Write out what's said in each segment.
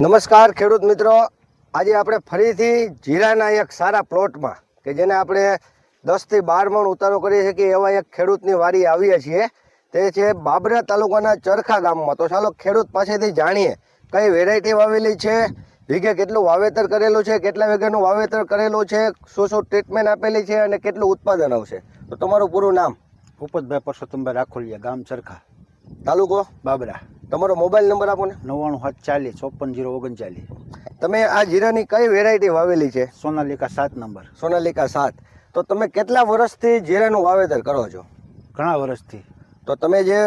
નમસ્કાર ખેડૂત મિત્રો. આજે આપણે ફરીથી જીરાના એક સારા પ્લોટમાં કે જેને આપણે દસથી બાર મણ ઉતારો કરીએ છીએ કે એવા એક ખેડૂતની વારી આવીએ છીએ. તે છે બાબરા તાલુકાના ચરખા ગામમાં. તો ચાલો ખેડૂત પાસેથી જાણીએ કઈ વેરાયટી વાવેલી છે વીઘે કેટલું વાવેતર કરેલું છે કેટલા વીઘાનું વાવેતર કરેલું છે શું શું ટ્રીટમેન્ટ આપેલી છે અને કેટલું ઉત્પાદન આવશે. તો તમારું પૂરું નામ. ભૂપતભાઈ પરસોત્તમભાઈ રાખોલિયા ગામ ચરખા. તાલુકો? બાબરા. તમારો મોબાઈલ નંબર આપો ને. નવ્વાણું સાત ચાલીસ ચોપન જીરો ઓગણચાલીસ. તમે આ જીરાની કઈ વેરાયટી વાવેલી છે? સોનાલિકા સાત નંબર. સોનાલિકા સાત. તો તમે કેટલા વર્ષથી જીરાનું વાવેતર કરો છો? ઘણા વર્ષથી. તો તમે જે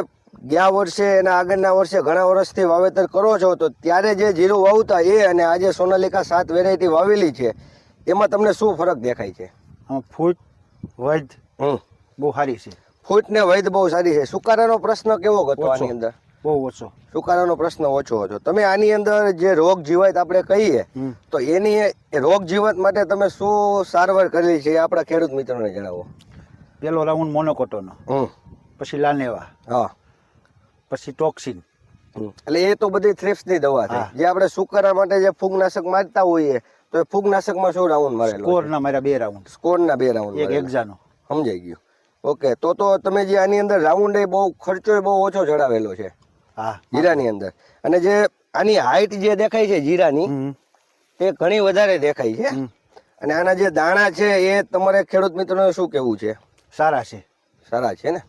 ગયા વર્ષે એના આગળના વર્ષે ઘણા વર્ષથી વાવેતર કરો છો તો ત્યારે જે જીરું વાવતા એ અને આજે સોનાલિકા સાત વેરાયટી વાવેલી છે એમાં તમને શું ફરક દેખાય છે? ફૂટ વૈદ બહુ સારી છે. ફૂટ ને વૈદ બહુ સારી છે. સુકારાનો પ્રશ્ન કેવો હતો આની અંદર? બહુ ઓછો. સુકારાનો પ્રશ્ન ઓછો હતો. તમે આની અંદર જે રોગ જીવાત આપણે કહીએ તો એની એ રોગ જીવાત માટે તમે શું સારવાર કરેલી છે એ આપણા ખેડૂત મિત્રોને જણાવો. પેલો રાઉન્ડ મોનોકોટોનો પછી લાનેવા હા. પછી ટોક્સિન. એટલે એ તો બધી થ્રિપ્સની દવા છે. જે આપણે સુકારા માટે જે ફૂગનાશક મારતા હોઈએ તો એ ફૂગનાશકમાં શું રાઉન્ડ મારેલો સ્કોરના મારા બે રાઉન્ડ સ્કોરના બે રાઉન્ડ એક એક્ઝાનો સમજાઈ ગયું. ઓકે તો તો તમે જે આની અંદર રાઉન્ડ એ બહુ ખર્ચો બહુ ઓછો ચડાવેલો છે. હા. જીરાની અંદર. અને જે આની હાઈટ જે દેખાય છે જીરાની એ તે ઘણી વધારે દેખાય છે. અને આના જે દાણા છે એ તમારે ખેડૂત મિત્રોને શું કહેવું છે? સારા છે. સારા છે ને.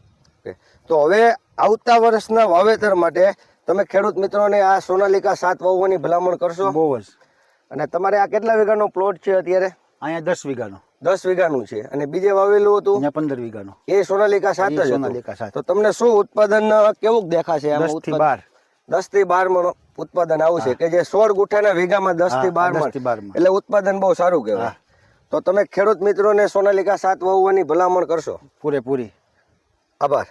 તો હવે આવતા વર્ષના વાવેતર માટે તમે ખેડૂત મિત્રોને આ સોનાલિકા સાત વાવવાની ભલામણ કરશો? બહુ જ. અને તમારે આ કેટલા વીઘાનો પ્લોટ છે અત્યારે? અહીંયા દસ વીઘાનો. દસ વીઘાનું છે. અને બીજે વાવેલું હતું? પંદર વીઘાનું. એ સોનાલિકા સાત જ સોનાલિકા સાત. તો તમને શું ઉત્પાદન કેવું દેખાશે દસથી બાર. દસથી બાર મણ ઉત્પાદન આવશે કે જે સોળ ગુઠાના વીઘામાં દસથી બાર મણ. એટલે ઉત્પાદન બહુ સારું કહેવાય. તો તમે ખેડૂત મિત્રોને સોનાલિકા સાત વાવવાની ભલામણ કરશો? પૂરેપૂરી. આભાર.